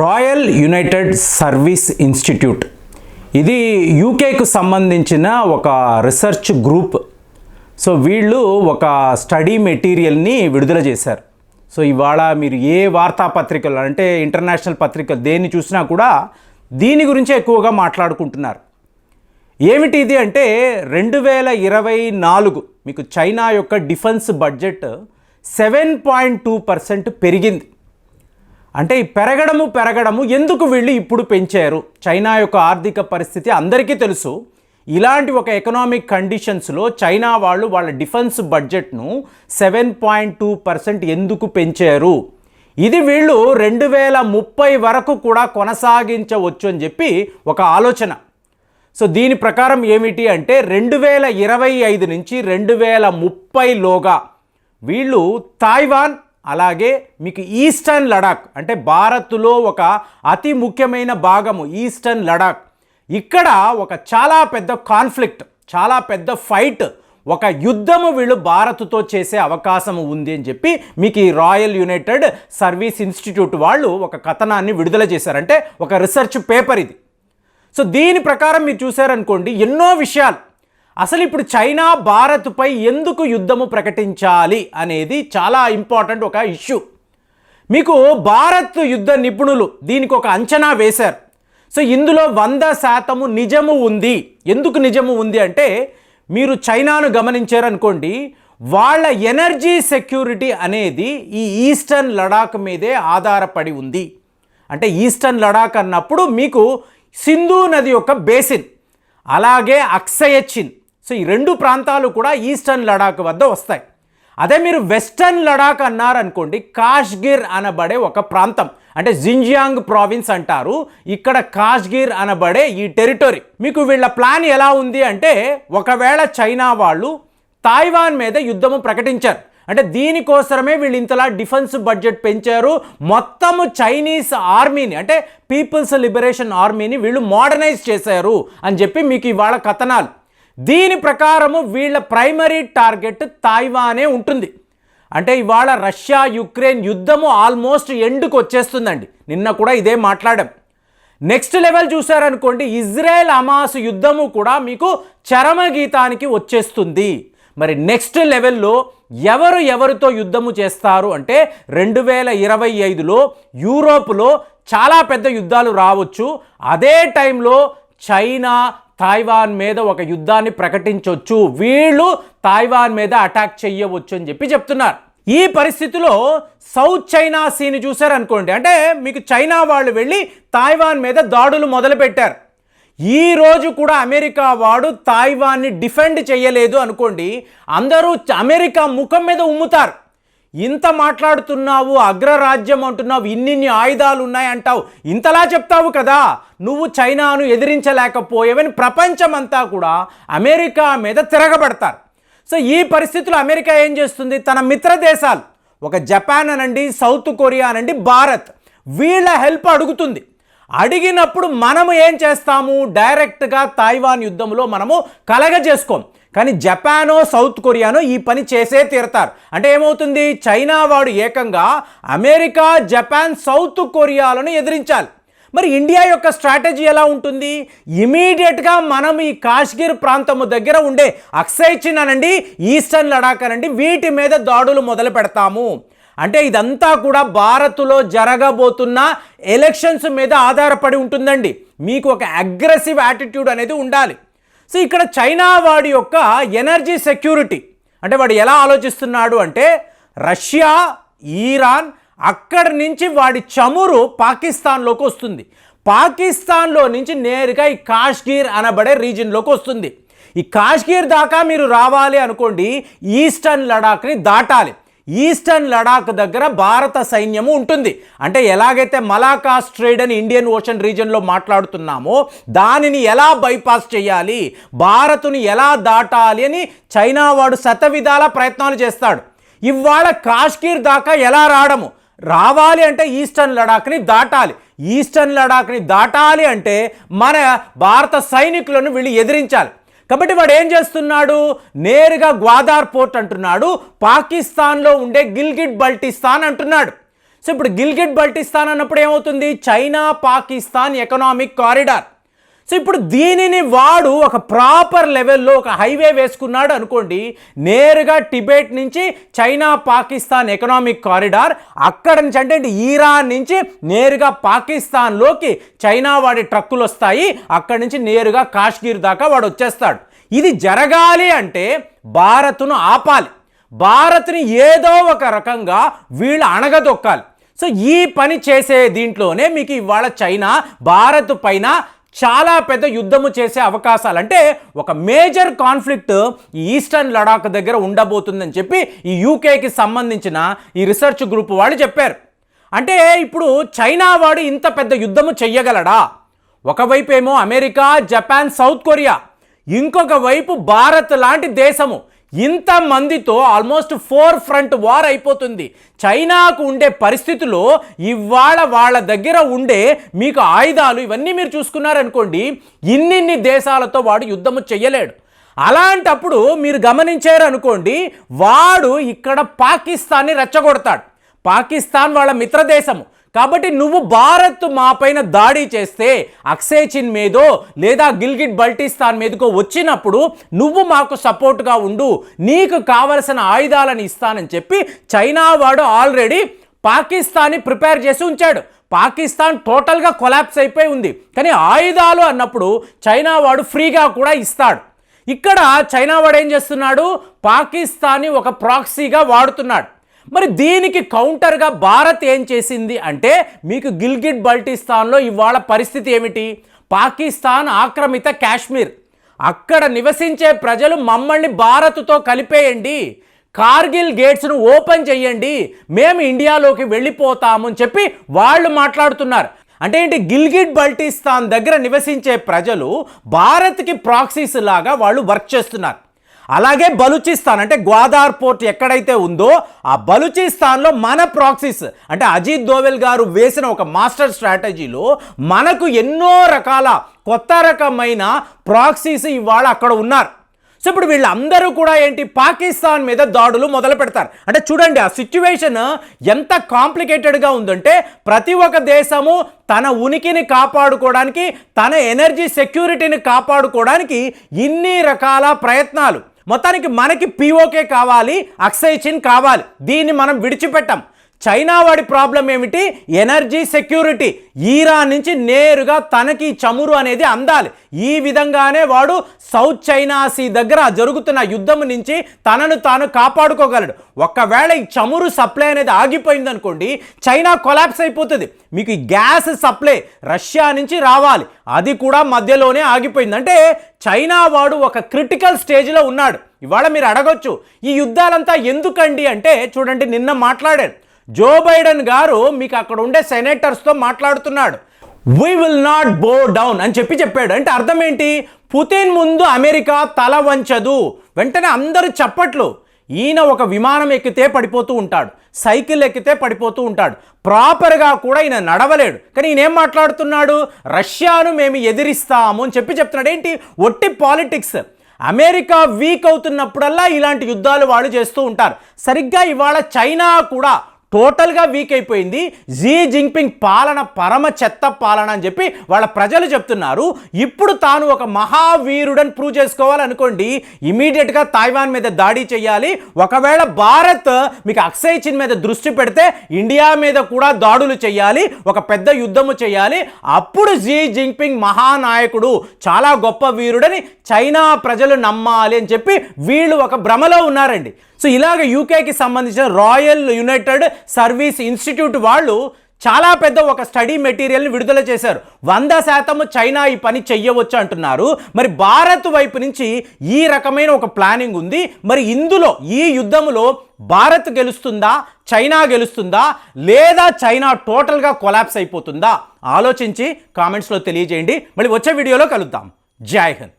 Royal United service institute. ఇది యూకేకు సంబంధించిన ఒక రీసెర్చ్ గ్రూప్. సో వీళ్ళు ఒక స్టడీ మెటీరియల్ని విడుదల చేశారు. సో ఇవాళ మీరు ఏ వార్తాపత్రికలు అంటే ఇంటర్నేషనల్ పత్రికలు దేన్ని చూసినా కూడా దీని గురించే ఎక్కువగా మాట్లాడుకుంటున్నారు. ఏమిటి ఇది అంటే రెండు వేల ఇరవై నాలుగు మీకు చైనా యొక్క defence budget seven point two percent పెరిగింది. అంటే ఈ పెరగడము పెరగడము ఎందుకు వీళ్ళు ఇప్పుడు పెంచారు? చైనా యొక్క ఆర్థిక పరిస్థితి అందరికీ తెలుసు. ఇలాంటి ఒక ఎకనామిక్ కండిషన్స్లో చైనా వాళ్ళు వాళ్ళ డిఫెన్స్ బడ్జెట్ను సెవెన్ పాయింట్ టూ పర్సెంట్ ఎందుకు పెంచారు? ఇది వీళ్ళు రెండు వేల ముప్పై వరకు కూడా కొనసాగించవచ్చు అని చెప్పి ఒక ఆలోచన. సో దీని ప్రకారం ఏమిటి అంటే రెండు వేల ఇరవై ఐదు నుంచి రెండు వేల ముప్పైలోగా వీళ్ళు తాయ్వాన్ అలాగే మీకు ఈస్టర్న్ లడాక్ అంటే భారత్లో ఒక అతి ముఖ్యమైన భాగము ఈస్టర్న్ లడాక్. ఇక్కడ ఒక చాలా పెద్ద కాన్ఫ్లిక్ట్ చాలా పెద్ద ఫైట్ ఒక యుద్ధము వీళ్ళు భారత్తో చేసే అవకాశం ఉంది అని చెప్పి మీకు ఈ రాయల్ యునైటెడ్ సర్వీస్ ఇన్స్టిట్యూట్ వాళ్ళు ఒక కథనాన్ని విడుదల చేశారంటే ఒక రీసెర్చ్ పేపర్ ఇది. సో దీని ప్రకారం మీరు చూసారనుకోండి ఎన్నో విషయాలు. అసలు ఇప్పుడు చైనా భారత్పై ఎందుకు యుద్ధము ప్రకటించాలి అనేది చాలా ఇంపార్టెంట్ ఒక ఇష్యూ. మీకు భారత్ యుద్ధ నిపుణులు దీనికి ఒక అంచనా వేశారు. సో ఇందులో వంద శాతము నిజము ఉంది. ఎందుకు నిజము ఉంది అంటే మీరు చైనాను గమనించారనుకోండి వాళ్ళ ఎనర్జీ సెక్యూరిటీ అనేది ఈ ఈస్టర్న్ లడాక్ మీదే ఆధారపడి ఉంది. అంటే ఈస్టర్న్ లడాక్ అన్నప్పుడు మీకు సింధు నది యొక్క బేసిన్ అలాగే అక్సయచిన్ సో ఈ రెండు ప్రాంతాలు కూడా ఈస్టర్న్ లడాక్ వద్ద వస్తాయి. అదే మీరు వెస్టర్న్ లడాక్ అన్నారనుకోండి కాష్గిర్ అనబడే ఒక ప్రాంతం అంటే జింజియాంగ్ ప్రావిన్స్ అంటారు. ఇక్కడ కాష్గిర్ అనబడే ఈ టెరిటరీ. మీకు వీళ్ళ ప్లాన్ ఎలా ఉంది అంటే ఒకవేళ చైనా వాళ్ళు తాయివాన్ మీద యుద్ధము ప్రకటించారు. అంటే దీనికోసమే వీళ్ళు ఇంతలా డిఫెన్స్ బడ్జెట్ పెంచారు. మొత్తము చైనీస్ ఆర్మీని అంటే పీపుల్స్ లిబరేషన్ ఆర్మీని వీళ్ళు మోడర్నైజ్ చేశారు అని చెప్పి మీకు ఇవాళ కథనాలు. దీని ప్రకారము వీళ్ళ ప్రైమరీ టార్గెట్ తాయివానే ఉంటుంది. అంటే ఇవాళ రష్యా యుక్రెయిన్ యుద్ధము ఆల్మోస్ట్ ఎండ్కు వచ్చేస్తుందండి. నిన్న కూడా ఇదే మాట్లాడాం. నెక్స్ట్ లెవెల్ చూసారనుకోండి ఇజ్రాయెల్ అమాస్ యుద్ధము కూడా మీకు చరమగీతానికి వచ్చేస్తుంది. మరి నెక్స్ట్ లెవెల్లో ఎవరు ఎవరితో యుద్ధము చేస్తారు అంటే రెండు వేల ఇరవై ఐదులో యూరోప్లో చాలా పెద్ద యుద్ధాలు రావచ్చు. అదే టైంలో చైనా తాయివాన్ మీద ఒక యుద్ధాన్ని ప్రకటించవచ్చు వీళ్ళు తాయివాన్ మీద అటాక్ చేయవచ్చు అని చెప్పి చెప్తున్నారు. ఈ పరిస్థితిలో సౌత్ చైనా సీని చూశారనుకోండి. అంటే మీకు చైనా వాళ్ళు వెళ్ళి తాయివాన్ మీద దాడులు మొదలుపెట్టారు. ఈ రోజు కూడా అమెరికా వాడు తాయివాన్ని డిఫెండ్ చేయలేదు అనుకోండి. అందరూ అమెరికా ముఖం మీద ఉమ్ముతారు. ఇంత మాట్లాడుతున్నావు అగ్రరాజ్యం అంటున్నావు ఇన్నిన్ని ఆయుధాలు ఉన్నాయంటావు ఇంతలా చెప్తావు కదా నువ్వు చైనాను ఎదిరించలేకపోయావని ప్రపంచమంతా కూడా అమెరికా మీద తిరగబడతారు. సో ఈ పరిస్థితులు అమెరికా ఏం చేస్తుంది? తన మిత్ర దేశాలు ఒక జపాన్ అనండి సౌత్ కొరియా అనండి భారత్ వీళ్ళ హెల్ప్ అడుగుతుంది. అడిగినప్పుడు మనము ఏం చేస్తాము? డైరెక్ట్గా తాయివాన్ యుద్ధంలో మనము కలగజేసుకోం. కానీ జపానో సౌత్ కొరియానో ఈ పని చేసే తీరతారు. అంటే ఏమవుతుంది? చైనా వాడు ఏకంగా అమెరికా జపాన్ సౌత్ కొరియాలను ఎదిరించాలి. మరి ఇండియా యొక్క స్ట్రాటజీ ఎలా ఉంటుంది? ఇమీడియట్గా మనం ఈ కాశ్మీర్ ప్రాంతము దగ్గర ఉండే అక్సైచిన్ అనండి ఈస్టర్న్ లడాక్ అనండి వీటి మీద దాడులు మొదలు పెడతాము. అంటే ఇదంతా కూడా భారత్లో జరగబోతున్న ఎలక్షన్స్ మీద ఆధారపడి ఉంటుందండి. మీకు ఒక అగ్రెసివ్ యాటిట్యూడ్ అనేది ఉండాలి. సో ఇక్కడ చైనా వాడి యొక్క ఎనర్జీ సెక్యూరిటీ. అంటే వాడు ఎలా ఆలోచిస్తున్నాడు అంటే రష్యా ఈరాన్ అక్కడి నుంచి వాడి చమురు పాకిస్తాన్లోకి వస్తుంది. పాకిస్తాన్లో నుంచి నేరుగా ఈ కాశ్మీర్ అనబడే రీజియన్లోకి వస్తుంది. ఈ కాశ్మీర్ దాకా మీరు రావాలి అనుకోండి ఈస్టర్న్ లడాక్ని దాటాలి. ఈస్టర్న్ లడాక్ దగ్గర భారత సైన్యము ఉంటుంది. అంటే ఎలాగైతే మలాకా స్ట్రేడ్ అని ఇండియన్ ఓషన్ రీజియన్లో మాట్లాడుతున్నామో దానిని ఎలా బైపాస్ చేయాలి భారత్ను ఎలా దాటాలి అని చైనా వాడు శతవిధాల ప్రయత్నాలు చేస్తాడు. ఇవాళ కాశ్మీర్ దాకా ఎలా రావడము రావాలి అంటే ఈస్టర్న్ లడాక్ని దాటాలి. ఈస్టర్న్ లడాక్ని దాటాలి అంటే మన భారత సైనికులను వీళ్ళు ఎదిరించాలి. కాబట్టి వాడు ఏం చేస్తున్నాడు? నేరుగా గ్వాదార్ పోర్ట్ అంటున్నాడు. పాకిస్తాన్లో ఉండే గిల్గిట్ బల్టిస్తాన్ అంటున్నాడు. సో ఇప్పుడు గిల్గిట్ బల్టిస్తాన్ అన్నప్పుడు ఏమవుతుంది? China Pakistan economic corridor. So ఇప్పుడు దీనిని వాడు ఒక ప్రాపర్ లెవెల్లో ఒక హైవే వేసుకున్నాడు అనుకోండి నేరుగా టిబెట్ నుంచి చైనా పాకిస్తాన్ ఎకనామిక్ కారిడార్ అక్కడ నుంచి అంటే ఈరాన్ నుంచి నేరుగా పాకిస్తాన్లోకి చైనా వాడి ట్రక్కులు వస్తాయి అక్కడి నుంచి నేరుగా కాశ్మీర్ దాకా వాడు వచ్చేస్తాడు. ఇది జరగాలి అంటే భారత్ను ఆపాలి. భారత్ని ఏదో ఒక రకంగా వీళ్ళు అణగదొక్కాలి. సో ఈ పని చేసే దీంట్లోనే మీకు ఇవాళ చైనా భారత్ పైన చాలా పెద్ద యుద్ధము చేసే అవకాశాలు. అంటే ఒక మేజర్ కాన్ఫ్లిక్ట్ ఈస్టర్న్ లడాక్ దగ్గర ఉండబోతుందని చెప్పి ఈ యూకేకి సంబంధించిన ఈ రీసెర్చ్ గ్రూప్ వాళ్ళు చెప్పారు. అంటే ఇప్పుడు చైనా వాడు ఇంత పెద్ద యుద్ధము చెయ్యగలడా? ఒకవైపు ఏమో అమెరికా జపాన్ సౌత్ కొరియా. ఇంకొక వైపు భారత్ లాంటి దేశము. ఇంత మందితో ఆల్మోస్ట్ ఫోర్ ఫ్రంట్ వార్ అయిపోతుంది. చైనాకు ఉండే పరిస్థితిలో ఇవాళ వాళ్ళ దగ్గర ఉండే మీకు ఆయుధాలు ఇవన్నీ మీరు చూసుకున్నారనుకోండి ఇన్నిన్ని దేశాలతో వాడు యుద్ధము చెయ్యలేడు. అలాంటప్పుడు మీరు గమనించారు అనుకోండి వాడు ఇక్కడ పాకిస్తాన్ని రెచ్చగొడతాడు. పాకిస్తాన్ వాళ్ళ మిత్రదేశము. కాబట్టి నువ్వు భారత్ మా పైన దాడి చేస్తే అక్సేచిన్ మీదో లేదా గిల్గిట్ బల్టిస్తాన్ మీదకో వచ్చినప్పుడు నువ్వు మాకు సపోర్ట్గా ఉండు నీకు కావలసిన ఆయుధాలను ఇస్తానని చెప్పి చైనా వాడు ఆల్రెడీ పాకిస్తాన్ని ప్రిపేర్ చేసి ఉంచాడు. పాకిస్తాన్ టోటల్గా కొలాప్స్ అయిపోయి ఉంది. కానీ ఆయుధాలు అన్నప్పుడు చైనా వాడు ఫ్రీగా కూడా ఇస్తాడు. ఇక్కడ చైనా వాడు ఏం చేస్తున్నాడు? పాకిస్తాన్ని ఒక ప్రాక్సీగా వాడుతున్నాడు. మరి దీనికి కౌంటర్గా భారత్ ఏం చేసింది అంటే మీకు గిల్గిట్ బల్టిస్తాన్లో ఇవాళ పరిస్థితి ఏమిటి? పాకిస్తాన్ ఆక్రమిత కాశ్మీర్. అక్కడ నివసించే ప్రజలు మమ్మల్ని భారత్తో కలిపేయండి. కార్గిల్ గేట్స్ను ఓపెన్ చేయండి మేము ఇండియాలోకి వెళ్ళిపోతామని చెప్పి వాళ్ళు మాట్లాడుతున్నారు. అంటే ఏంటి? గిల్గిట్ బల్టిస్తాన్ దగ్గర నివసించే ప్రజలు భారత్కి ప్రాక్సీస్ లాగా వాళ్ళు వర్క్ చేస్తున్నారు. అలాగే బలూచిస్తాన్ అంటే గ్వాదార్ పోర్ట్ ఎక్కడైతే ఉందో ఆ బలూచిస్తాన్లో మన ప్రాక్సీస్ అంటే అజిత్ దోవెల్ గారు వేసిన ఒక మాస్టర్ స్ట్రాటజీలో మనకు ఎన్నో రకాల కొత్త రకమైన ప్రాక్సీస్ ఇవాళ అక్కడ ఉన్నారు. సో ఇప్పుడు వీళ్ళందరూ కూడా ఏంటి పాకిస్తాన్ మీద దాడులు మొదలు పెడతారు. అంటే చూడండి ఆ సిచ్యువేషన్ ఎంత కాంప్లికేటెడ్గా ఉందంటే ప్రతి ఒక్క దేశము తన ఉనికిని కాపాడుకోవడానికి తన ఎనర్జీ సెక్యూరిటీని కాపాడుకోవడానికి ఇన్ని రకాల ప్రయత్నాలు. మొత్తానికి మనకి పిఓకే కావాలి అక్సైచిన్ కావాలి. దీన్ని మనం విడిచిపెట్టాం. చైనా వాడి ప్రాబ్లం ఏమిటి? Energy security. ఈరాన్ నుంచి నేరుగా తనకి చమురు అనేది అందాలి. ఈ విధంగానే వాడు సౌత్ చైనా సీ దగ్గర జరుగుతున్న యుద్ధం నుంచి తనను తాను కాపాడుకోగలడు. ఒకవేళ ఈ చమురు సప్లై అనేది ఆగిపోయింది అనుకోండి చైనా కొలాప్స్ అయిపోతుంది. మీకు ఈ గ్యాస్ సప్లై రష్యా నుంచి రావాలి. అది కూడా మధ్యలోనే ఆగిపోయింది. అంటే చైనా వాడు ఒక క్రిటికల్ స్టేజ్లో ఉన్నాడు. ఇవాళ మీరు అడగొచ్చు ఈ యుద్ధాలంతా ఎందుకండి అంటే చూడండి నిన్న మాట్లాడారు జో బైడెన్ గారు మీకు అక్కడ ఉండే సెనేటర్స్తో మాట్లాడుతున్నాడు. We will not bow down అని చెప్పి చెప్పాడు. అంటే అర్థం ఏంటి? పుతిన్ ముందు అమెరికా తల వంచదు. వెంటనే అందరూ చప్పట్లు. ఈయన ఒక విమానం ఎక్కితే పడిపోతూ ఉంటాడు. సైకిల్ ఎక్కితే పడిపోతూ ఉంటాడు. ప్రాపర్గా కూడా ఈయన నడవలేడు. కానీ ఈయన ఏం మాట్లాడుతున్నాడు? రష్యాను మేము ఎదిరిస్తాము అని చెప్పి చెప్తున్నాడు. ఏంటి? ఒట్టి పాలిటిక్స్. అమెరికా వీక్ అవుతున్నప్పుడల్లా ఇలాంటి యుద్ధాలు వాళ్ళు చేస్తూ ఉంటారు. సరిగ్గా ఇవాళ చైనా కూడా టోటల్గా వీక్ అయిపోయింది. జీ జింగ్పింగ్ పాలన పరమ చెత్త పాలన అని చెప్పి వాళ్ళ ప్రజలు చెప్తున్నారు. ఇప్పుడు తాను ఒక మహావీరుడని ప్రూవ్ చేసుకోవాలనుకోండి ఇమీడియట్గా తాయివాన్ మీద దాడి చేయాలి. ఒకవేళ భారత్ మీకు అక్సై చిన్ మీద దృష్టి పెడితే ఇండియా మీద కూడా దాడులు చేయాలి ఒక పెద్ద యుద్ధము చేయాలి. అప్పుడు జీ జింగ్పింగ్ మహానాయకుడు చాలా గొప్ప వీరుడని చైనా ప్రజలు నమ్మాలి అని చెప్పి వీళ్ళు ఒక భ్రమలో ఉన్నారండి. సో ఇలాగ యూకేకి సంబంధించిన రాయల్ యునైటెడ్ సర్వీస్ ఇన్స్టిట్యూట్ వాళ్ళు చాలా పెద్ద ఒక స్టడీ మెటీరియల్ని విడుదల చేశారు. వంద శాతం చైనా ఈ పని చెయ్యవచ్చు అంటున్నారు. మరి భారత్ వైపు నుంచి ఈ రకమైన ఒక ప్లానింగ్ ఉంది. మరి ఇందులో ఈ యుద్ధంలో భారత్ గెలుస్తుందా? చైనా గెలుస్తుందా? లేదా చైనా టోటల్గా కొలాప్స్ అయిపోతుందా? ఆలోచించి కామెంట్స్లో తెలియజేయండి. మళ్ళీ వచ్చే వీడియోలో కలుద్దాం. జై హింద్.